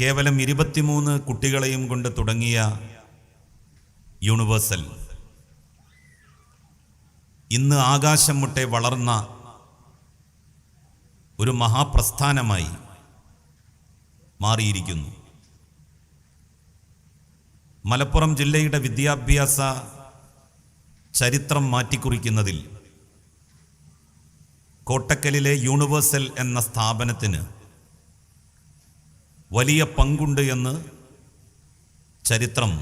കേവലം ഇരുപത്തിമൂന്ന് കുട്ടികളെയും കൊണ്ട് തുടങ്ങിയ യൂണിവേഴ്സൽ. ഇന്ന് ആകാശം മുട്ടെ വളർന്ന ഒരു മഹാപ്രസ്ഥാനമായി മാറിയിരിക്കുന്നു. മലപ്പുറം ജില്ലയുടെ വിദ്യാഭ്യാസ ചരിത്രം മാറ്റിക്കുറിക്കുന്നതിൽ കോട്ടക്കലിലെ യൂണിവേഴ്സൽ എന്ന സ്ഥാപനത്തിന് വലിയ പങ്കുണ്ട് എന്ന് ചരിത്രം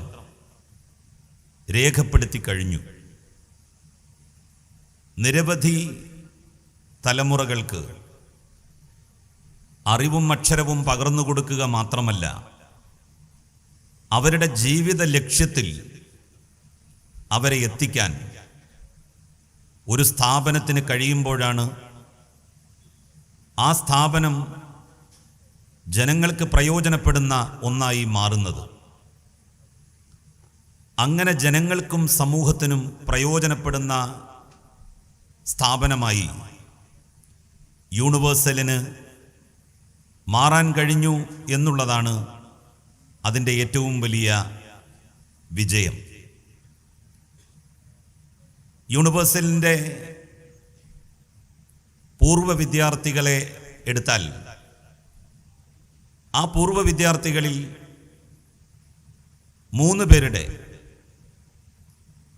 രേഖപ്പെടുത്തി കഴിഞ്ഞു. നിരവധി തലമുറകൾക്ക് അറിവും അക്ഷരവും പകർന്നു കൊടുക്കുക മാത്രമല്ല അവരുടെ ജീവിത ലക്ഷ്യത്തിൽ അവരെ എത്തിക്കാൻ ഒരു സ്ഥാപനത്തിന് കഴിയുമ്പോഴാണ് ആ സ്ഥാപനം ജനങ്ങൾക്ക് പ്രയോജനപ്പെടുന്ന ഒന്നായി മാറുന്നത്. അങ്ങനെ ജനങ്ങൾക്കും സമൂഹത്തിനും പ്രയോജനപ്പെടുന്ന സ്ഥാപനമായി യൂണിവേഴ്സലിന് മാറാൻ കഴിഞ്ഞു എന്നുള്ളതാണ് അതിന്റെ ഏറ്റവും വലിയ വിജയം. യൂണിവേഴ്സലിന്റെ പൂർവ വിദ്യാർത്ഥികളെ എടുത്താൽ ആ പൂർവ വിദ്യാർത്ഥികളിൽ മൂന്ന് പേരുടെ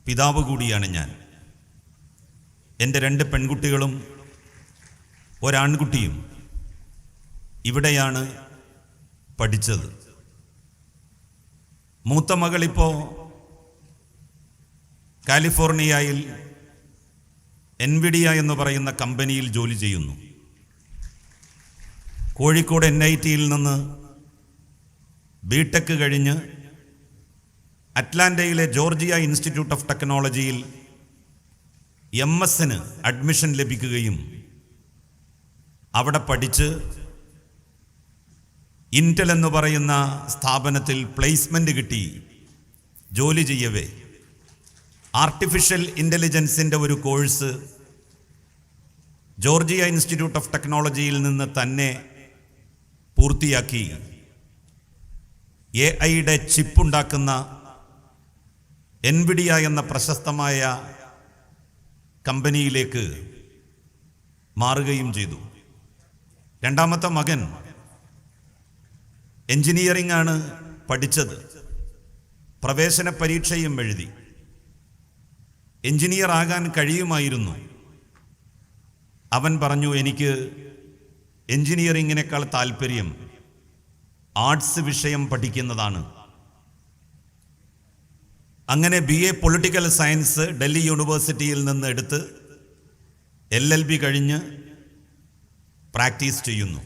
പിതാവ് കൂടിയാണ് ഞാൻ. എന്റെ രണ്ട് പെൺകുട്ടികളും ഒരാൺകുട്ടിയും ഇവിടെയാണ് പഠിച്ചത്. മൂത്ത മകളിപ്പോൾ കാലിഫോർണിയയിൽ എൻവിഡിയ എന്ന് പറയുന്ന കമ്പനിയിൽ ജോലി ചെയ്യുന്നു. കോഴിക്കോട് എൻ ഐ ടിയിൽ നിന്ന് ബിടെക് കഴിഞ്ഞ് അറ്റ്ലാന്റയിലെ ജോർജിയ ഇൻസ്റ്റിറ്റ്യൂട്ട് ഓഫ് ടെക്നോളജിയിൽ എം എസിന് അഡ്മിഷൻ ലഭിക്കുകയും അവിടെ പഠിച്ച് ഇന്റൽ എന്ന് പറയുന്ന സ്ഥാപനത്തിൽ പ്ലേസ്മെന്റ് കിട്ടി. ജോലി ചെയ്യവേ. ആർട്ടിഫിഷ്യൽ ഇന്റലിജൻസിന്റെ ഒരു കോഴ്സ് ജോർജിയ ഇൻസ്റ്റിറ്റ്യൂട്ട് ഓഫ് ടെക്നോളജിയിൽ നിന്ന് തന്നെ പൂർത്തിയാക്കി. എ ഐയുടെ ചിപ്പുണ്ടാക്കുന്ന എൻവിഡിയ എന്ന പ്രശസ്തമായ കമ്പനിയിലേക്ക് മാറുകയും ചെയ്തു. രണ്ടാമത്തെ മകൻ എഞ്ചിനീയറിംഗ് ആണ് പഠിച്ചത്. പ്രവേശന പരീക്ഷയും എഴുതി. എഞ്ചിനീയർ ആകാൻ കഴിയുമായിരുന്നു. അവൻ പറഞ്ഞു എനിക്ക് എഞ്ചിനീയറിങ്ങിനേക്കാൾ താല്പര്യം ആർട്സ് വിഷയം പഠിക്കുന്നതാണ്. അങ്ങനെ B A political science Delhi യൂണിവേഴ്സിറ്റിയിൽ നിന്ന് എടുത്ത് എൽ എൽ ബി കഴിഞ്ഞ് പ്രാക്ടീസ് ചെയ്യുന്നു.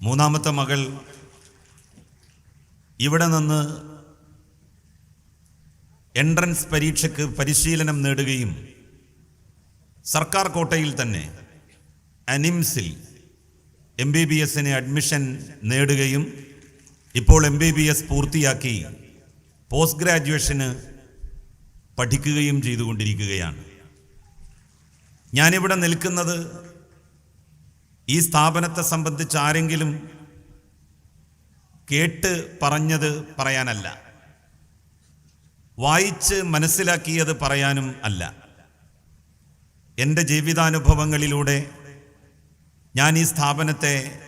മൂന്നാമത്തെ മകൾ ഇവിടെ നിന്ന് എൻട്രൻസ് പരീക്ഷയ്ക്ക് പരിശീലനം നേടുകയും സർക്കാർ കോട്ടയിൽ തന്നെ അനിംസിൽ എം ബി ബി എസിന് അഡ്മിഷൻ നേടുകയും ഇപ്പോൾ എം ബി ബി എസ് പൂർത്തിയാക്കി പോസ്റ്റ് ഗ്രാജുവേഷന് പഠിക്കുകയും ചെയ്തുകൊണ്ടിരിക്കുകയാണ്. ഞാനിവിടെ നിൽക്കുന്നത് ഈ സ്ഥാപനത്തെ സംബന്ധിച്ച് ആരെങ്കിലും കേട്ട് പറഞ്ഞത് പറയാനല്ല. വായിച്ച് മനസ്സിലാക്കിയത് പറയാനും അല്ല. എന്റെ ജീവിതാനുഭവങ്ങളിലൂടെ ഞാൻ ഈ സ്ഥാപനത്തെ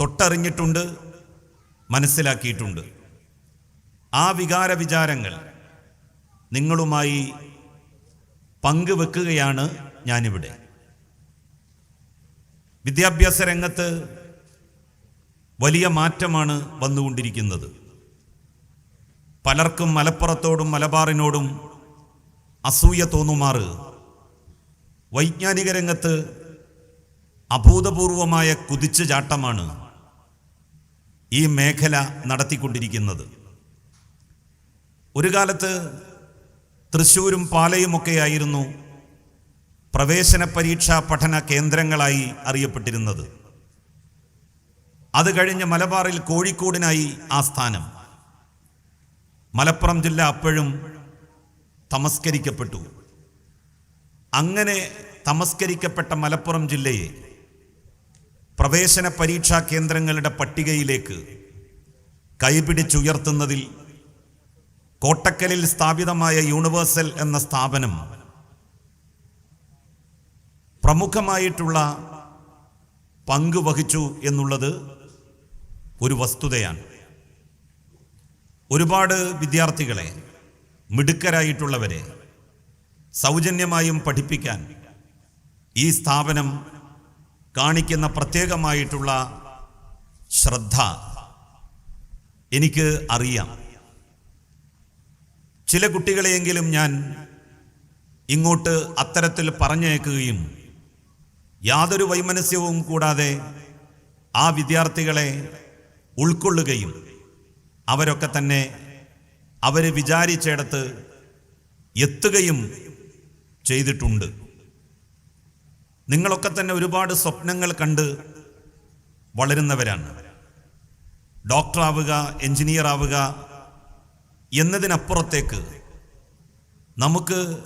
തൊട്ടറിഞ്ഞിട്ടുണ്ട് മനസ്സിലാക്കിയിട്ടുണ്ട്. ആ വികാര വിചാരങ്ങൾ നിങ്ങളുമായി പങ്കുവെക്കുകയാണ് ഞാനിവിടെ. വിദ്യാഭ്യാസ രംഗത്ത് വലിയ മാറ്റമാണ് വന്നുകൊണ്ടിരിക്കുന്നത്. പലർക്കും മലപ്പുറത്തോടും മലബാറിനോടും അസൂയ തോന്നുമാറ്. വൈജ്ഞാനിക രംഗത്ത് അഭൂതപൂർവമായ കുതിച്ചുചാട്ടമാണ് ഈ മേഖല നടത്തിക്കൊണ്ടിരിക്കുന്നത്. ഒരു കാലത്ത് തൃശ്ശൂരും പാലയുമൊക്കെയായിരുന്നു പ്രവേശന പരീക്ഷാ പഠന കേന്ദ്രങ്ങളായി അറിയപ്പെട്ടിരുന്നത്. അത് കഴിഞ്ഞ് മലബാറിൽ കോഴിക്കോടിനായി ആ സ്ഥാനം. മലപ്പുറം ജില്ല അപ്പോഴും തമസ്കരിക്കപ്പെട്ടു. അങ്ങനെ തമസ്കരിക്കപ്പെട്ട മലപ്പുറം ജില്ലയെ പ്രവേശന പരീക്ഷാ കേന്ദ്രങ്ങളുടെ പട്ടികയിലേക്ക് കൈപിടിച്ചുയർത്തുന്നതിൽ കോട്ടക്കലിൽ സ്ഥാപിതമായ യൂണിവേഴ്സൽ എന്ന സ്ഥാപനം പ്രമുഖമായിട്ടുള്ള പങ്ക് വഹിച്ചു എന്നുള്ളത് ഒരു വസ്തുതയാണ്. ഒരുപാട് വിദ്യാർത്ഥികളെ മിടുക്കരായിട്ടുള്ളവരെ സൗജന്യമായും പഠിപ്പിക്കാൻ ഈ സ്ഥാപനം കാണിക്കുന്ന പ്രത്യേകമായിട്ടുള്ള ശ്രദ്ധ എനിക്ക് അറിയാം. ചില കുട്ടികളെയെങ്കിലും ഞാൻ ഇങ്ങോട്ട് അത്തരത്തിൽ പറഞ്ഞയക്കുകയും യാതൊരു വൈമനസ്യവും കൂടാതെ ആ വിദ്യാർത്ഥികളെ ഉൾക്കൊള്ളുകയും അവരൊക്കെ തന്നെ അവർ വിചാരിച്ചിടത്ത് എത്തുകയും ചെയ്തിട്ടുണ്ട്. നിങ്ങളൊക്കെ തന്നെ ഒരുപാട് സ്വപ്നങ്ങൾ കണ്ട് വളരുന്നവരാണ്. ഡോക്ടറാവുക എഞ്ചിനീയർ ആവുക എന്നതിനപ്പുറത്തേക്ക് നമുക്ക്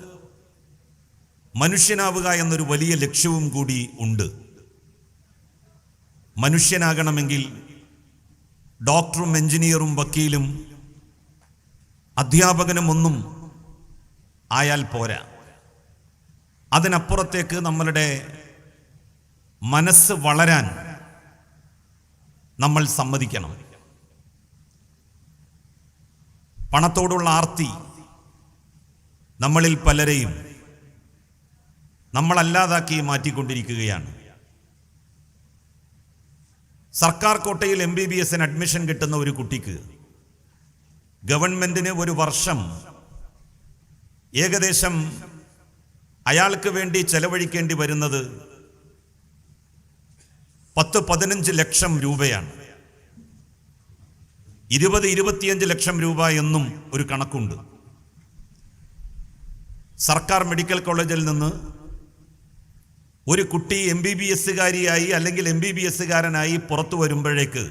മനുഷ്യനാവുക എന്നൊരു വലിയ ലക്ഷ്യവും കൂടി ഉണ്ട്. മനുഷ്യനാകണമെങ്കിൽ ഡോക്ടറും എഞ്ചിനീയറും വക്കീലും അധ്യാപകനും ഒന്നും ആയാൽ പോരാ. അതിനപ്പുറത്തേക്ക് നമ്മളുടെ മനസ്സ് വളരാൻ നമ്മൾ സമ്മതിക്കണം. പണത്തോടുള്ള ആർത്തി നമ്മളിൽ പലരെയും നമ്മളല്ലാതാക്കി മാറ്റിക്കൊണ്ടിരിക്കുകയാണ്. സർക്കാർ കോട്ടയിൽ എം ബി ബി എസിന് അഡ്മിഷൻ കിട്ടുന്ന ഒരു കുട്ടിക്ക് ഗവൺമെന്റിന് ഒരു വർഷം ഏകദേശം അയാൾക്ക് വേണ്ടി ചെലവഴിക്കേണ്ടി വരുന്നത് പത്ത് പതിനഞ്ച് ലക്ഷം രൂപയാണ്. ഇരുപത് ഇരുപത്തിയഞ്ച് ലക്ഷം രൂപ എന്നും ഒരു കണക്കുണ്ട്. സർക്കാർ മെഡിക്കൽ കോളേജിൽ നിന്ന് ഒരു കുട്ടി എം ബി ബി എസ്സുകാരിയായി അല്ലെങ്കിൽ എം ബി ബി എസ്സുകാരനായി പുറത്തു വരുമ്പോഴേക്ക്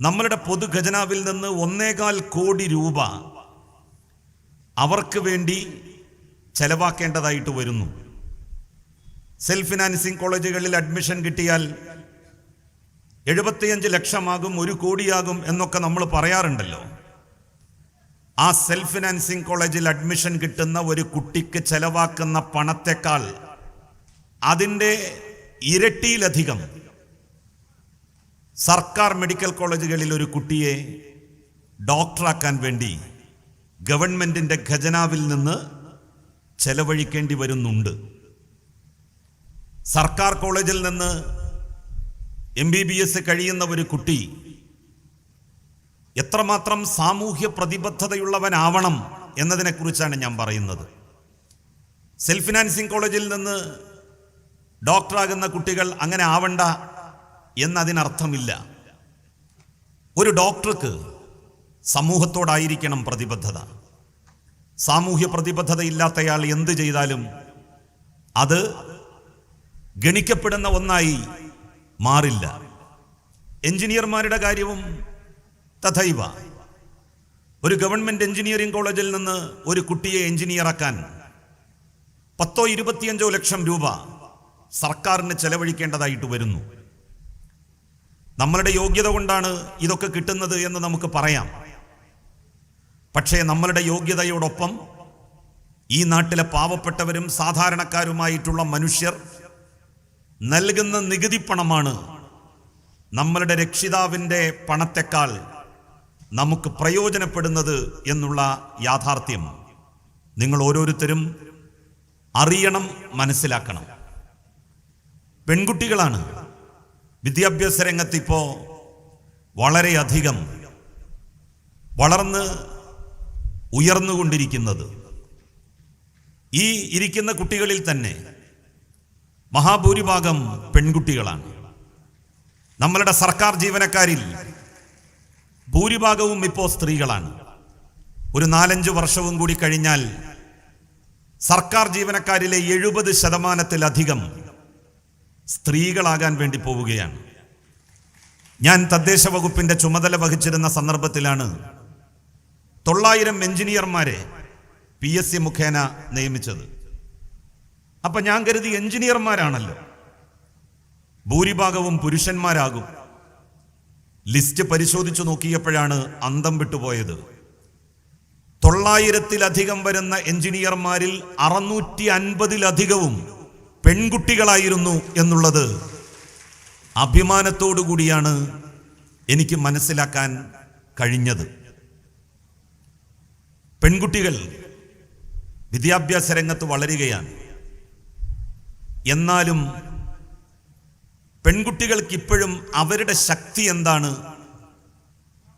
നമ്മളുടെ പൊതുഖജനാവിൽ നിന്ന് ഒന്നേകാൽ കോടി രൂപ അവർക്ക് വേണ്ടി ചെലവാക്കേണ്ടതായിട്ട് വരുന്നു. സെൽഫ് ഫിനാൻസിങ് കോളേജുകളിൽ അഡ്മിഷൻ കിട്ടിയാൽ എഴുപത്തിയഞ്ച് ലക്ഷമാകും ഒരു കോടിയാകും എന്നൊക്കെ നമ്മൾ പറയാറുണ്ടല്ലോ. ആ സെൽഫ് ഫിനാൻസിങ് കോളേജിൽ അഡ്മിഷൻ കിട്ടുന്ന ഒരു കുട്ടിക്ക് ചെലവാക്കുന്ന പണത്തെക്കാൾ അതിന്റെ ഇരട്ടിയിലധികം സർക്കാർ മെഡിക്കൽ കോളേജുകളിൽ ഒരു കുട്ടിയെ ഡോക്ടറാക്കാൻ വേണ്ടി ഗവൺമെന്റിന്റെ ഖജനാവിൽ നിന്ന് ചെലവഴിക്കേണ്ടി വരുന്നുണ്ട്. സർക്കാർ കോളേജിൽ നിന്ന് എം ബി ബി എസ് കഴിയുന്ന ഒരു കുട്ടി എത്രമാത്രം സാമൂഹ്യ പ്രതിബദ്ധതയുള്ളവനാവണം എന്നതിനെക്കുറിച്ചാണ് ഞാൻ പറയുന്നത്. സെൽഫ് ഫിനാൻസിങ് കോളേജിൽ നിന്ന് ഡോക്ടറാകുന്ന കുട്ടികൾ അങ്ങനെ ആവണ്ട എന്നതിനർത്ഥമില്ല. ഒരു ഡോക്ടർക്ക് സമൂഹത്തോടായിരിക്കണം പ്രതിബദ്ധത. സാമൂഹ്യ പ്രതിബദ്ധതയില്ലാത്തയാൾ എന്ത് ചെയ്താലും അത് ഗണിക്കപ്പെടുന്ന ഒന്നായി മാറില്ല. എഞ്ചിനീയർമാരുടെ കാര്യവും തഥൈവ. ഒരു ഗവൺമെന്റ് എഞ്ചിനീയറിംഗ് കോളേജിൽ നിന്ന് ഒരു കുട്ടിയെ എഞ്ചിനീയറാക്കാൻ പത്തോ ഇരുപത്തിയഞ്ചോ ലക്ഷം രൂപ സർക്കാരിന് ചെലവഴിക്കേണ്ടതായിട്ട് വരുന്നു. നമ്മളുടെ യോഗ്യത കൊണ്ടാണ് ഇതൊക്കെ കിട്ടുന്നത് എന്ന് നമുക്ക് പറയാം. പക്ഷേ നമ്മളുടെ യോഗ്യതയോടൊപ്പം ഈ നാട്ടിലെ പാവപ്പെട്ടവരും സാധാരണക്കാരുമായിട്ടുള്ള മനുഷ്യർ നൽകുന്ന നികുതി പണമാണ് നമ്മളുടെ രക്ഷിതാവിന്റെ പണത്തെക്കാൾ നമുക്ക് പ്രയോജനപ്പെടുന്നത് എന്നുള്ള യാഥാർത്ഥ്യം നിങ്ങൾ ഓരോരുത്തരും അറിയണം മനസ്സിലാക്കണം. പെൺകുട്ടികളാണ്. വിദ്യാഭ്യാസ രംഗത്ത് ഇപ്പോൾ വളരെയധികം വളർന്ന് ഉയർന്നുകൊണ്ടിരിക്കുന്നത്. ഈ ഇരിക്കുന്ന കുട്ടികളിൽ തന്നെ മഹാഭൂരിഭാഗം പെൺകുട്ടികളാണ്. നമ്മളുടെ സർക്കാർ ജീവനക്കാരിൽ ഭൂരിഭാഗവും ഇപ്പോൾ സ്ത്രീകളാണ്. ഒരു നാലഞ്ച് വർഷവും കൂടി കഴിഞ്ഞാൽ സർക്കാർ ജീവനക്കാരിലെ എഴുപത് ശതമാനത്തിലധികം സ്ത്രീകളാകാൻ വേണ്ടി പോവുകയാണ്. ഞാൻ തദ്ദേശ വകുപ്പിന്റെ ചുമതല വഹിച്ചിരുന്ന സന്ദർഭത്തിലാണ് തൊള്ളായിരം എഞ്ചിനീയർമാരെ പി എസ് സി മുഖേന നിയമിച്ചത്. അപ്പൊ ഞാൻ കരുതി എഞ്ചിനീയർമാരാണല്ലോ. ഭൂരിഭാഗവും പുരുഷന്മാരാകും. ലിസ്റ്റ് പരിശോധിച്ചു നോക്കിയപ്പോഴാണ് അന്തം വിട്ടുപോയത്. തൊള്ളായിരത്തിലധികം വരുന്ന എഞ്ചിനീയർമാരിൽ അറുന്നൂറ്റി അൻപതിലധികവും പെൺകുട്ടികളായിരുന്നു എന്നുള്ളത് അഭിമാനത്തോടു കൂടിയാണ് എനിക്ക് മനസ്സിലാക്കാൻ കഴിഞ്ഞത്. പെൺകുട്ടികൾ വിദ്യാഭ്യാസ രംഗത്ത് വളരുകയാണ്. എന്നാലും പെൺകുട്ടികൾക്ക് ഇപ്പോഴും അവരുടെ ശക്തി എന്താണ്?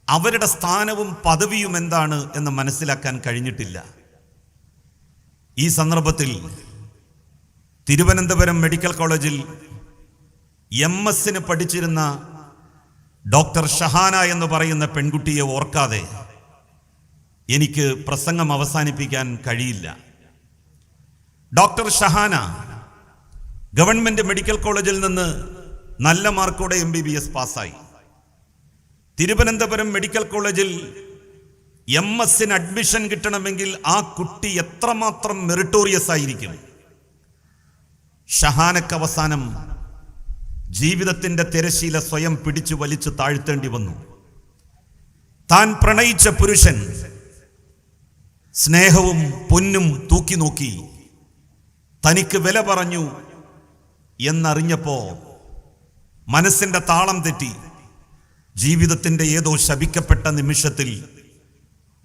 അവരുടെ സ്ഥാനവും പദവിയും എന്താണ് എന്ന് മനസ്സിലാക്കാൻ കഴിഞ്ഞിട്ടില്ല. ഈ സന്ദർഭത്തിൽ തിരുവനന്തപുരം മെഡിക്കൽ കോളേജിൽ എം എസിന് പഠിച്ചിരുന്ന ഡോക്ടർ ഷഹാന എന്ന് പറയുന്ന പെൺകുട്ടിയെ ഓർക്കാതെ എനിക്ക് പ്രസംഗം അവസാനിപ്പിക്കാൻ കഴിയില്ല. ഡോക്ടർ ഷഹാന ഗവൺമെന്റ് മെഡിക്കൽ കോളേജിൽ നിന്ന് നല്ല മാർക്കോടെ എം ബി ബി എസ് പാസ്സായി. തിരുവനന്തപുരം മെഡിക്കൽ കോളേജിൽ എം എസിന് അഡ്മിഷൻ കിട്ടണമെങ്കിൽ ആ കുട്ടി എത്രമാത്രം മെറിട്ടോറിയസ് ആയിരിക്കും? ഷഹാനക്ക് അവസാനം ജീവിതത്തിന്റെ തിരശീല സ്വയം പിടിച്ചു വലിച്ചു താഴ്ത്തേണ്ടി വന്നു. താൻ പ്രണയിച്ച പുരുഷൻ സ്നേഹവും പൊന്നും തൂക്കി നോക്കി. തനിക്ക് വില പറഞ്ഞു എന്നറിഞ്ഞപ്പോ മനസ്സിന്റെ താളം തെറ്റി. ജീവിതത്തിന്റെ ഏതോ ശപിക്കപ്പെട്ട നിമിഷത്തിൽ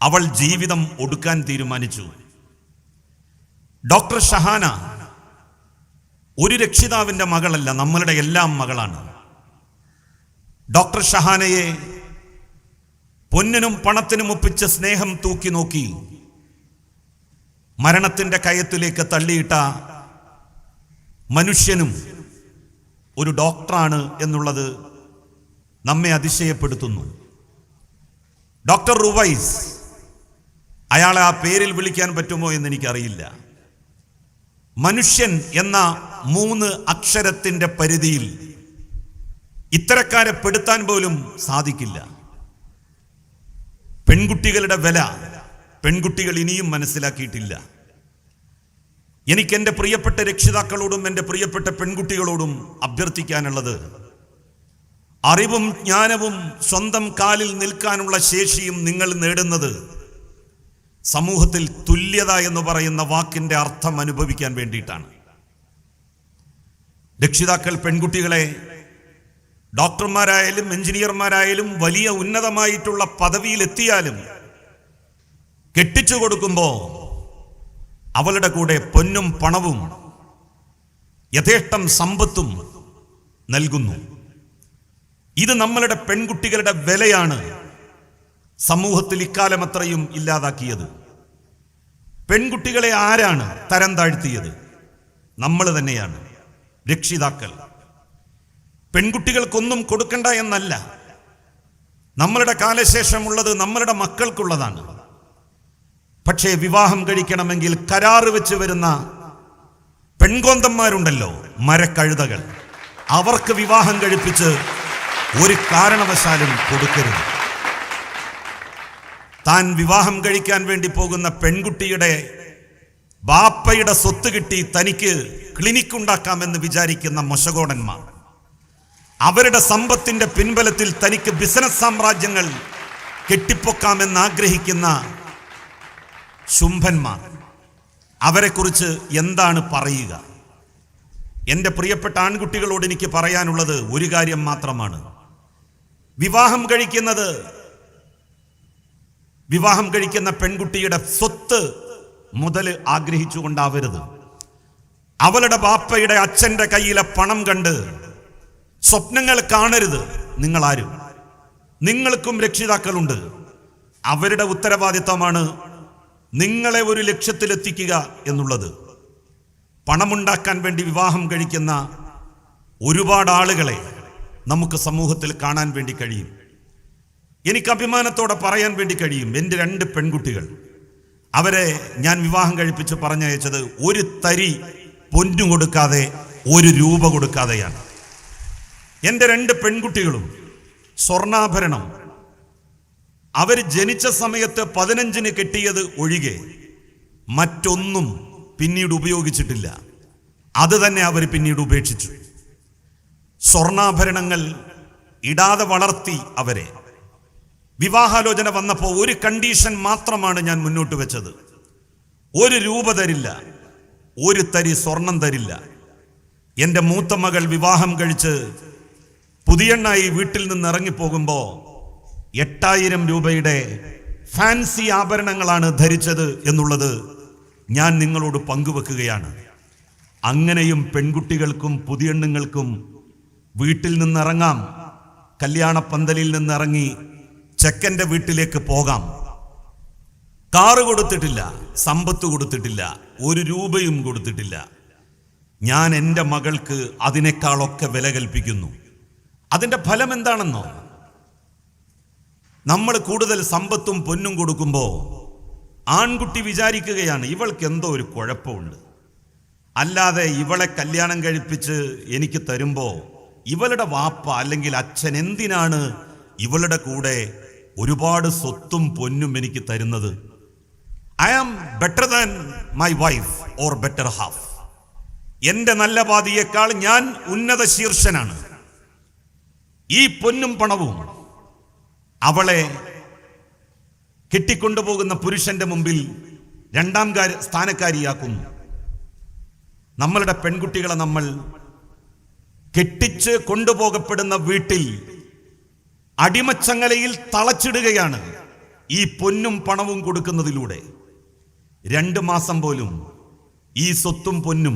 അവൾ ജീവിതം ഒടുക്കാൻ തീരുമാനിച്ചു. ഡോക്ടർ ഷഹാന ഒരു രക്ഷിതാവിന്റെ മകളല്ല നമ്മളുടെ എല്ലാം മകളാണ്. ഡോക്ടർ ഷഹാനയെ പൊന്നിനും പണത്തിനും ഒപ്പിച്ച സ്നേഹം തൂക്കി നോക്കി. മരണത്തിന്റെ കയത്തിലേക്ക് തള്ളിയിട്ട മനുഷ്യനും ഒരു ഡോക്ടറാണ് എന്നുള്ളത് നമ്മെ അതിശയപ്പെടുത്തുന്നു. ഡോക്ടർ റുവൈസ് അയാളെ ആ പേരിൽ വിളിക്കാൻ പറ്റുമോ എന്ന് എനിക്കറിയില്ല മനുഷ്യൻ എന്ന മൂന്ന് അക്ഷരത്തിന്റെ പരിധിയിൽ ഇത്തരക്കാരെ പെടുത്താൻ പോലും സാധിക്കില്ല. പെൺകുട്ടികളുടെ വില പെൺകുട്ടികൾ ഇനിയും മനസ്സിലാക്കിയിട്ടില്ല. എനിക്ക് എന്റെ പ്രിയപ്പെട്ട രക്ഷിതാക്കളോടും എന്റെ പ്രിയപ്പെട്ട പെൺകുട്ടികളോടും അഭ്യർത്ഥിക്കാനുള്ളത് അറിവും ജ്ഞാനവും സ്വന്തം കാലിൽ നിൽക്കാനുള്ള ശേഷിയും നിങ്ങൾ നേടുന്നത് സമൂഹത്തിൽ തുല്യത എന്ന് പറയുന്ന വാക്കിന്റെ അർത്ഥം അനുഭവിക്കാൻ വേണ്ടിയിട്ടാണ്. രക്ഷിതാക്കൾ പെൺകുട്ടികളെ ഡോക്ടർമാരായാലും എഞ്ചിനീയർമാരായാലും വലിയ ഉന്നതമായിട്ടുള്ള പദവിയിലെത്തിയാലും കെട്ടിച്ചു കൊടുക്കുമ്പോൾ അവളുടെ കൂടെ പൊന്നും പണവും യഥേഷ്ടം സമ്പത്തും നൽകുന്നു. ഇത് നമ്മളുടെ പെൺകുട്ടികളുടെ വിലയാണ് സമൂഹത്തിൽ ഇക്കാലം അത്രയും ഇല്ലാതാക്കിയത്. പെൺകുട്ടികളെ ആരാണ് തരം താഴ്ത്തിയത്? നമ്മൾ തന്നെയാണ്. രക്ഷിതാക്കൾ. പെൺകുട്ടികൾക്കൊന്നും കൊടുക്കണ്ട എന്നല്ല. നമ്മളുടെ കാലശേഷമുള്ളത് നമ്മളുടെ മക്കൾക്കുള്ളതാണ്. പക്ഷേ വിവാഹം കഴിക്കണമെങ്കിൽ കരാറ് വെച്ച് വരുന്ന പെൺകോന്തന്മാരുണ്ടല്ലോ മരക്കഴുതകൾ. അവർക്ക് വിവാഹം കഴിപ്പിച്ച് ഒരു കാരണവശാലും കൊടുക്കരുത്. താൻ വിവാഹം കഴിക്കാൻ വേണ്ടി പോകുന്ന പെൺകുട്ടിയുടെ ബാപ്പയുടെ സ്വത്ത് കിട്ടി തനിക്ക് ക്ലിനിക് ഉണ്ടാക്കാമെന്ന് വിചാരിക്കുന്ന മൊശകോടന്മാർ അവരുടെ സമ്പത്തിന്റെ പിൻബലത്തിൽ തനിക്ക് ബിസിനസ് സാമ്രാജ്യങ്ങൾ കെട്ടിപ്പൊക്കാമെന്ന് ആഗ്രഹിക്കുന്ന ശുംഭന്മാർ. അവരെക്കുറിച്ച് എന്താണ് പറയുക? എന്റെ പ്രിയപ്പെട്ട ആൺകുട്ടികളോട് എനിക്ക് പറയാനുള്ളത് ഒരു കാര്യം മാത്രമാണ്. വിവാഹം കഴിക്കുന്നത് വിവാഹം കഴിക്കുന്ന പെൺകുട്ടിയുടെ സ്വത്ത് മുതൽ ആഗ്രഹിച്ചുകൊണ്ടാവരുത്. അവളുടെ ബാപ്പയുടെ അച്ഛന്റെ കയ്യിലെ പണം കണ്ട് സ്വപ്നങ്ങൾ കാണരുത് നിങ്ങളാരും. നിങ്ങൾക്കും രക്ഷിതാക്കളുണ്ട്. അവരുടെ ഉത്തരവാദിത്തമാണ് നിങ്ങളെ ഒരു ലക്ഷ്യത്തിലെത്തിക്കുക എന്നുള്ളത്. പണമുണ്ടാക്കാൻ വേണ്ടി വിവാഹം കഴിക്കുന്ന ഒരുപാട് ആളുകളെ നമുക്ക് സമൂഹത്തിൽ കാണാൻ വേണ്ടി കഴിയും. എനിക്ക് അഭിമാനത്തോടെ പറയാൻ വേണ്ടി കഴിയും. എന്റെ രണ്ട് പെൺകുട്ടികൾ അവരെ ഞാൻ വിവാഹം കഴിപ്പിച്ച് പറഞ്ഞയച്ചത് ഒരു തരി പൊന്നു കൊടുക്കാതെ ഒരു രൂപ കൊടുക്കാതെയാണ്. എന്റെ രണ്ട് പെൺകുട്ടികളും സ്വർണാഭരണം അവർ ജനിച്ച സമയത്ത് പതിനഞ്ചിന് കെട്ടിയത് ഒഴികെ മറ്റൊന്നും പിന്നീട് ഉപയോഗിച്ചിട്ടില്ല. അത് തന്നെ അവർ പിന്നീട് ഉപേക്ഷിച്ചു. സ്വർണാഭരണങ്ങൾ ഇടാതെ വളർത്തി അവരെ. വിവാഹാലോചന വന്നപ്പോൾ ഒരു കണ്ടീഷൻ മാത്രമാണ് ഞാൻ മുന്നോട്ട് വെച്ചത്. ഒരു രൂപ തരില്ല. ഒരു തരി സ്വർണം തരില്ല. എന്റെ മൂത്ത മകൾ വിവാഹം കഴിച്ച് പുതിയണ്ണായി വീട്ടിൽ നിന്ന് ഇറങ്ങിപ്പോകുമ്പോൾ എട്ടായിരം രൂപയുടെ ഫാൻസി ആഭരണങ്ങളാണ് ധരിച്ചത് എന്നുള്ളത് ഞാൻ നിങ്ങളോട് പങ്കുവെക്കുകയാണ്. അങ്ങനെയും പെൺകുട്ടികൾക്കും പുതിയണ്ണുങ്ങൾക്കും വീട്ടിൽ നിന്നിറങ്ങാം. കല്യാണപ്പന്തലിൽ നിന്നിറങ്ങി ചെക്കന്റെ വീട്ടിലേക്ക് പോകാം. കാറ് കൊടുത്തിട്ടില്ല സമ്പത്ത് കൊടുത്തിട്ടില്ല ഒരു രൂപയും കൊടുത്തിട്ടില്ല. ഞാൻ എന്റെ മകൾക്ക് അതിനേക്കാളൊക്കെ വില കൽപ്പിക്കുന്നു. അതിന്റെ ഫലം എന്താണെന്നോ നമ്മൾ കൂടുതൽ സമ്പത്തും പൊന്നും കൊടുക്കുമ്പോൾ ആൺകുട്ടി വിചാരിക്കുകയാണ് ഇവൾക്ക് എന്തോ ഒരു കുഴപ്പമുണ്ട്. അല്ലാതെ ഇവളെ കല്യാണം കഴിപ്പിച്ച് എനിക്ക് തരുമ്പോൾ ഇവളുടെ വാപ്പ അല്ലെങ്കിൽ അച്ഛൻ എന്തിനാണ് ഇവളുടെ കൂടെ ഒരുപാട് സ്വത്തും പൊന്നും എനിക്ക് തരുന്നത്? I am better than my wife or better half എന്റെ നല്ല പാതിയേക്കാൾ ഞാൻ ഉന്നത ശീർഷനാണ്. ഈ പൊന്നും പണവും അവളെ കെട്ടിക്കൊണ്ടുപോകുന്ന പുരുഷന്റെ മുമ്പിൽ രണ്ടാം കാര്യ സ്ഥാനക്കാരിയാക്കുന്നു നമ്മളുടെ പെൺകുട്ടികളെ നമ്മൾ കെട്ടിച്ച് കൊണ്ടുപോകപ്പെടുന്ന വീട്ടിൽ അടിമച്ചങ്ങലയിൽ തളച്ചിടുകയാണ് ഈ പൊന്നും പണവും കൊടുക്കുന്നതിലൂടെ. രണ്ട് മാസം പോലും ഈ സ്വത്തും പൊന്നും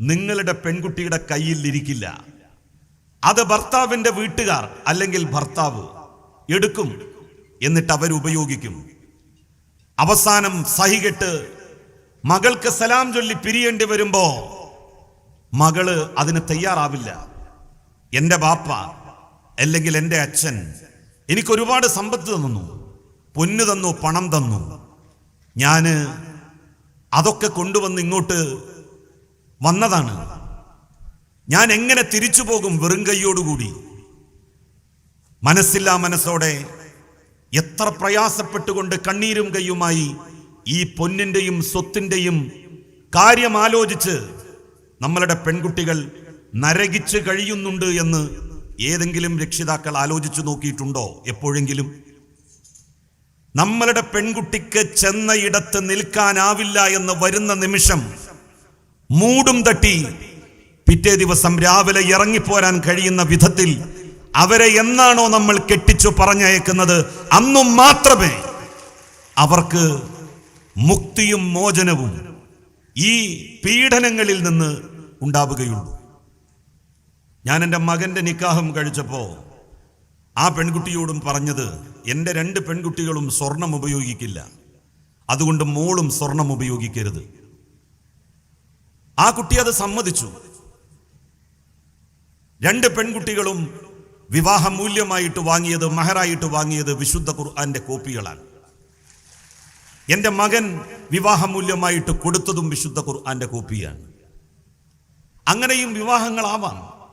നിങ്ങളുടെ പെൺകുട്ടിയുടെ കയ്യിൽ ഇരിക്കില്ല അത് ഭർത്താവിന്റെ വീട്ടുകാർ അല്ലെങ്കിൽ ഭർത്താവ് എടുക്കും എന്നിട്ട് അവരുപയോഗിക്കും അവസാനം സഹികെട്ട് മകൾക്ക് സലാം ചൊല്ലി പിരിയേണ്ടി വരുമ്പോ മകൾ അതിന് തയ്യാറാവില്ല. എന്റെ ബാപ്പ അല്ലെങ്കിൽ എന്റെ അച്ഛൻ എനിക്ക് ഒരുപാട് സമ്പത്ത് തന്നു പൊന്ന് തന്നു പണം തന്നു. ഞാൻ അതൊക്കെ കൊണ്ടുവന്ന് ഇങ്ങോട്ട് വന്നതാണ്. ഞാൻ എങ്ങനെ തിരിച്ചു പോകും വെറും കൈയോടുകൂടി. മനസ്സില്ലാ മനസ്സോടെ എത്ര പ്രയാസപ്പെട്ടുകൊണ്ട് കണ്ണീരും കയ്യുമായി ഈ പൊന്നിന്റെയും സ്വത്തിന്റെയും കാര്യം ആലോചിച്ച് നമ്മളുടെ പെൺകുട്ടികൾ നരകിച്ച് കഴിയുന്നുണ്ട് എന്ന് ഏതെങ്കിലും രക്ഷിതാക്കൾ ആലോചിച്ചു നോക്കിയിട്ടുണ്ടോ എപ്പോഴെങ്കിലും? നമ്മളുടെ പെൺകുട്ടിക്ക് ചെന്ന ഇടത്ത് നിൽക്കാനാവില്ല എന്ന് വരുന്ന നിമിഷം മൂടും തട്ടി പിറ്റേ ദിവസം രാവിലെ ഇറങ്ങിപ്പോരാൻ കഴിയുന്ന വിധത്തിൽ അവരെ എന്നാണോ നമ്മൾ കെട്ടിച്ചു പറഞ്ഞയക്കുന്നത്? അന്നും മാത്രമേ അവർക്ക് മുക്തിയും മോചനവും ഈ പീഡനങ്ങളിൽ നിന്ന് ഉണ്ടാവുകയുള്ളൂ. ഞാൻ എന്റെ മകന്റെ നിക്കാഹം കഴിച്ചപ്പോൾ ആ പെൺകുട്ടിയോടും പറഞ്ഞത് എന്റെ രണ്ട് പെൺകുട്ടികളും സ്വർണം ഉപയോഗിക്കില്ല. അതുകൊണ്ട് മോളും സ്വർണം ഉപയോഗിക്കരുത്. ആ കുട്ടി അത് സമ്മതിച്ചു. രണ്ട് പെൺകുട്ടികളും വിവാഹ മൂല്യമായിട്ട് വാങ്ങിയത് മഹറായിട്ട് വാങ്ങിയത് വിശുദ്ധ ഖുർആന്റെ കോപ്പികളാണ്. എന്റെ മകൻ വിവാഹ മൂല്യമായിട്ട് കൊടുത്തതും വിശുദ്ധ ഖുർആന്റെ കോപ്പിയാണ്. അങ്ങനെയും വിവാഹങ്ങളാവാം.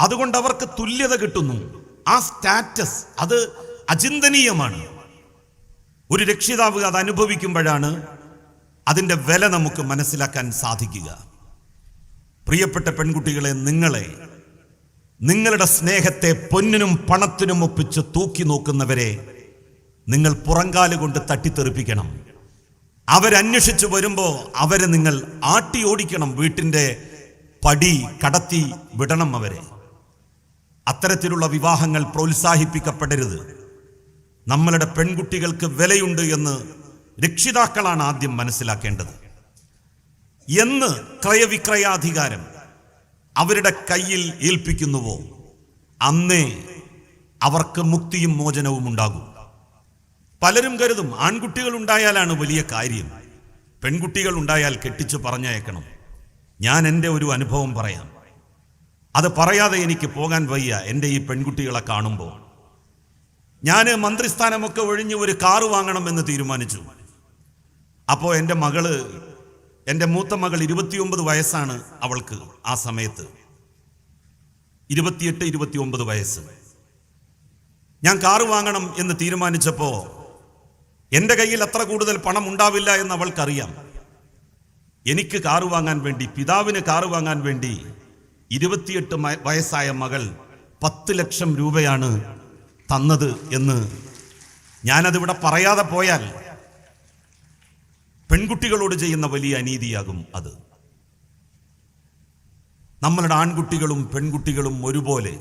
അതുകൊണ്ട് അവർക്ക് തുല്യത കിട്ടുന്നു. ആ സ്റ്റാറ്റസ് അത് അചിന്തനീയമാണ്. ഒരു രക്ഷിതാവ് അത് അനുഭവിക്കുമ്പോഴാണ് അതിന്റെ വില നമുക്ക് മനസ്സിലാക്കാൻ സാധിക്കുക. പ്രിയപ്പെട്ട പെൺകുട്ടികളെ നിങ്ങളെ നിങ്ങളുടെ സ്നേഹത്തെ പൊന്നിനും പണത്തിനും ഒപ്പിച്ച് തൂക്കി നോക്കുന്നവരെ നിങ്ങൾ പുറങ്കാൽ കൊണ്ട് തട്ടിത്തെറിപ്പിക്കണം. അവരന്വേഷിച്ച് വരുമ്പോൾ അവരെ നിങ്ങൾ ആട്ടി ഓടിക്കണം വീട്ടിന്റെ പടി കടത്തി വിടണം അവരെ. അത്തരത്തിലുള്ള വിവാഹങ്ങൾ പ്രോത്സാഹിപ്പിക്കപ്പെടരുത്. നമ്മളുടെ പെൺകുട്ടികൾക്ക് വിലയുണ്ട് എന്ന് രക്ഷിതാക്കളാണ് ആദ്യം മനസ്സിലാക്കേണ്ടത്. എന്ന് ക്രയവിക്രയാധികാരം അവരുടെ കയ്യിൽ ഏൽപ്പിക്കുന്നുവോ? അന്നേ അവർക്ക് മുക്തിയും മോചനവും ഉണ്ടാകും. പലരും കരുതും ആൺകുട്ടികൾ ഉണ്ടായാലാണ് വലിയ കാര്യം. പെൺകുട്ടികൾ ഉണ്ടായാൽ കെട്ടിച്ച് പറഞ്ഞയക്കണം. ഞാൻ എന്റെ ഒരു അനുഭവം പറയാം. അത് പറയാതെ എനിക്ക് പോകാൻ വയ്യ എന്റെ ഈ പെൺകുട്ടികളെ കാണുമ്പോൾ. ഞാൻ മന്ത്രിസ്ഥാനമൊക്കെ ഒഴിഞ്ഞ് ഒരു കാറ് വാങ്ങണമെന്ന് തീരുമാനിച്ചു. അപ്പോൾ എന്റെ മകൾ എന്റെ മൂത്ത മകൾ ഇരുപത്തിയൊമ്പത് വയസ്സാണ് അവൾക്ക് ആ സമയത്ത്. ഇരുപത്തിയെട്ട് ഇരുപത്തിയൊമ്പത് വയസ്സ്. ഞാൻ കാറ് വാങ്ങണം എന്ന് തീരുമാനിച്ചപ്പോൾ എന്റെ കയ്യിൽ അത്ര കൂടുതൽ പണം ഉണ്ടാവില്ല എന്ന് അവൾക്കറിയാം. എനിക്ക് കാറ് വാങ്ങാൻ വേണ്ടി പിതാവിന് കാറ് വാങ്ങാൻ വേണ്ടി ഇരുപത്തിയെട്ട് വയസ്സായ മകൾ പത്ത് ലക്ഷം രൂപയാണ് തന്നത് എന്ന് ഞാനതിവിടെ പറയാതെ പോയാൽ പെൺകുട്ടികളോട് ചെയ്യുന്ന വലിയ അനീതിയാകും അത്. നമ്മളുടെ ആൺകുട്ടികളും പെൺകുട്ടികളും ഒരുപോലെ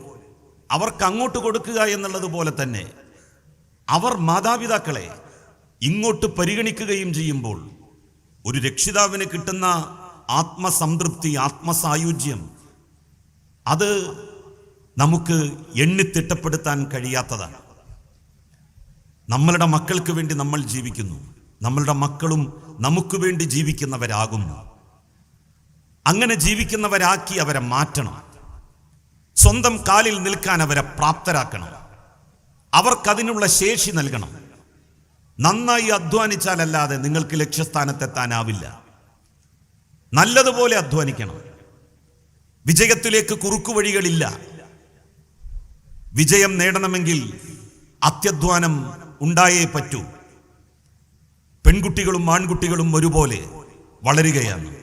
അവർക്ക് അങ്ങോട്ട് കൊടുക്കുക എന്നുള്ളത് പോലെ തന്നെ അവർ മാതാപിതാക്കളെ ഇങ്ങോട്ട് പരിഗണിക്കുകയും ചെയ്യുമ്പോൾ ഒരു രക്ഷിതാവിന് കിട്ടുന്ന ആത്മസംതൃപ്തി ആത്മസായുജ്യം അത് നമുക്ക് എണ്ണിത്തിട്ടപ്പെടുത്താൻ കഴിയാത്തതാണ്. നമ്മളുടെ മക്കൾക്ക് വേണ്ടി നമ്മൾ ജീവിക്കുന്നു. നമ്മളുടെ മക്കളും നമുക്ക് വേണ്ടി ജീവിക്കുന്നവരാകുന്നു അങ്ങനെ ജീവിക്കുന്നവരാക്കി അവരെ മാറ്റണം. സ്വന്തം കാലിൽ നിൽക്കാൻ അവരെ പ്രാപ്തരാക്കണം. അവർക്കതിനുള്ള ശേഷി നൽകണം. നന്നായി അധ്വാനിച്ചാലല്ലാതെ നിങ്ങൾക്ക് ലക്ഷ്യസ്ഥാനത്തെത്താനാവില്ല. നല്ലതുപോലെ അധ്വാനിക്കണം. വിജയത്തിലേക്ക് കുറുക്കുവഴികളില്ല. വിജയം നേടണമെങ്കിൽ അത്യധ്വാനം ഉണ്ടായേ പറ്റൂ. പെൺകുട്ടികളും ആൺകുട്ടികളും ഒരുപോലെ വളരുകയാണ്.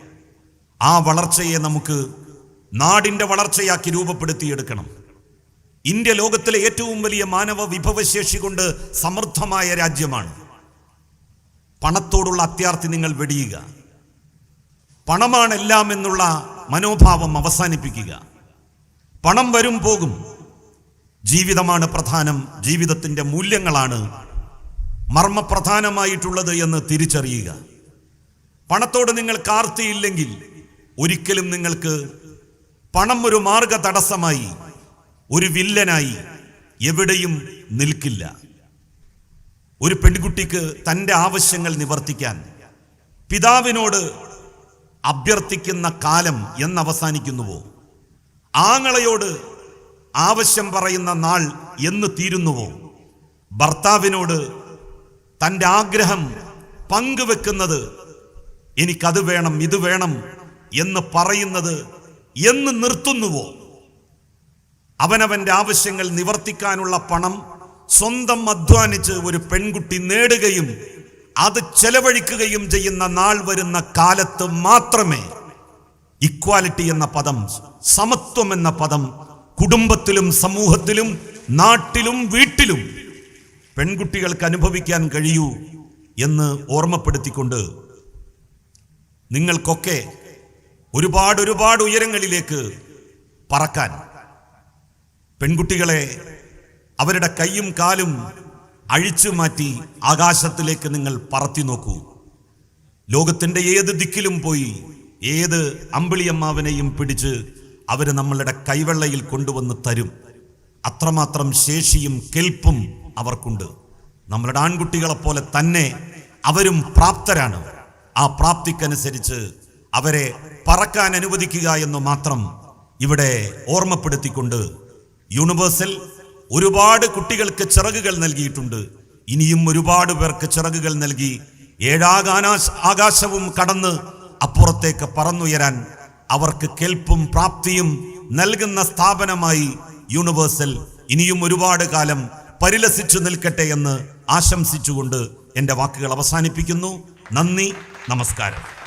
ആ വളർച്ചയെ നമുക്ക് നാടിന്റെ വളർച്ചയാക്കി രൂപപ്പെടുത്തിയെടുക്കണം. ഇന്ത്യ ലോകത്തിലെ ഏറ്റവും വലിയ മാനവ വിഭവശേഷി കൊണ്ട് സമൃദ്ധമായ രാജ്യമാണ്. പണത്തോടുള്ള അത്യാർത്ഥി നിങ്ങൾ വെടിയുക. പണമാണെല്ലാം എന്നുള്ള മനോഭാവം അവസാനിപ്പിക്കുക. പണം വരും പോകും. ജീവിതമാണ് പ്രധാനം. ജീവിതത്തിന്റെ മൂല്യങ്ങളാണ് മർമ്മപ്രധാനമായിട്ടുള്ളത് എന്ന് തിരിച്ചറിയുക. പണത്തോട് നിങ്ങൾ കാർത്തിയില്ലെങ്കിൽ ഒരിക്കലും നിങ്ങൾക്ക് പണം ഒരു മാർഗ തടസ്സമായി ഒരു വില്ലനായി എവിടെയും നിൽക്കില്ല. ഒരു പെൺകുട്ടിക്ക് തന്റെ ആവശ്യങ്ങൾ നിവർത്തിക്കാൻ പിതാവിനോട് അഭ്യർത്ഥിക്കുന്ന കാലം എന്നവസാനിക്കുന്നുവോ? ആങ്ങളയോട് ആവശ്യം പറയുന്ന നാൾ എന്ന് തീരുന്നുവോ? ഭർത്താവിനോട് തന്റെ ആഗ്രഹം പങ്കുവെക്കുന്നത് എനിക്കത് വേണം ഇത് വേണം എന്ന് പറയുന്നത് എന്ന് നിർത്തുന്നുവോ? അവനവന്റെ ആവശ്യങ്ങൾ നിവർത്തിക്കാനുള്ള പണം സ്വന്തം അധ്വാനിച്ച് ഒരു പെൺകുട്ടി നേടുകയും അത് ചെലവഴിക്കുകയും ചെയ്യുന്ന നാൾ വരുന്ന കാലത്ത് മാത്രമേ ഇക്വാലിറ്റി എന്ന പദം സമത്വം എന്ന പദം കുടുംബത്തിലും സമൂഹത്തിലും നാട്ടിലും വീട്ടിലും പെൺകുട്ടികൾക്ക് അനുഭവിക്കാൻ കഴിയൂ എന്ന് ഓർമ്മപ്പെടുത്തിക്കൊണ്ട് നിങ്ങൾക്കൊക്കെ ഒരുപാട് ഒരുപാട് ഉയരങ്ങളിലേക്ക് പറക്കാൻ പെൺകുട്ടികളെ അവരുടെ കൈയും കാലും അഴിച്ചു മാറ്റി ആകാശത്തിലേക്ക് നിങ്ങൾ പറത്തി നോക്കൂ. ലോകത്തിന്റെ ഏത് ദിക്കിലും പോയി ഏത് അമ്പിളിയമ്മാവനെയും പിടിച്ച് അവർ നമ്മളുടെ കൈവെള്ളയിൽ കൊണ്ടുവന്ന് തരും. അത്രമാത്രം ശേഷിയും കെൽപ്പും അവർക്കുണ്ട്. നമ്മളുടെ ആൺകുട്ടികളെ പോലെ തന്നെ അവരും പ്രാപ്തരാണ്. ആ പ്രാപ്തിക്കനുസരിച്ച് അവരെ പറക്കാൻ അനുവദിക്കുക എന്ന് മാത്രം ഇവിടെ ഓർമ്മപ്പെടുത്തിക്കൊണ്ട് യൂണിവേഴ്സൽ ഒരുപാട് കുട്ടികൾക്ക് ചിറകുകൾ നൽകിയിട്ടുണ്ട്. ഇനിയും ഒരുപാട് പേർക്ക് ചിറകുകൾ നൽകി ഏഴാകാനാശ ആകാശവും കടന്ന് അപ്പുറത്തേക്ക് പറന്നുയരാൻ അവർക്ക് കെൽപ്പും പ്രാപ്തിയും നൽകുന്ന സ്ഥാപനമായി യൂണിവേഴ്സൽ ഇനിയും ഒരുപാട് കാലം പരിലസിച്ചു നിൽക്കട്ടെ എന്ന് ആശംസിച്ചുകൊണ്ട് എന്റെ വാക്കുകൾ അവസാനിപ്പിക്കുന്നു. നന്ദി നമസ്കാരം.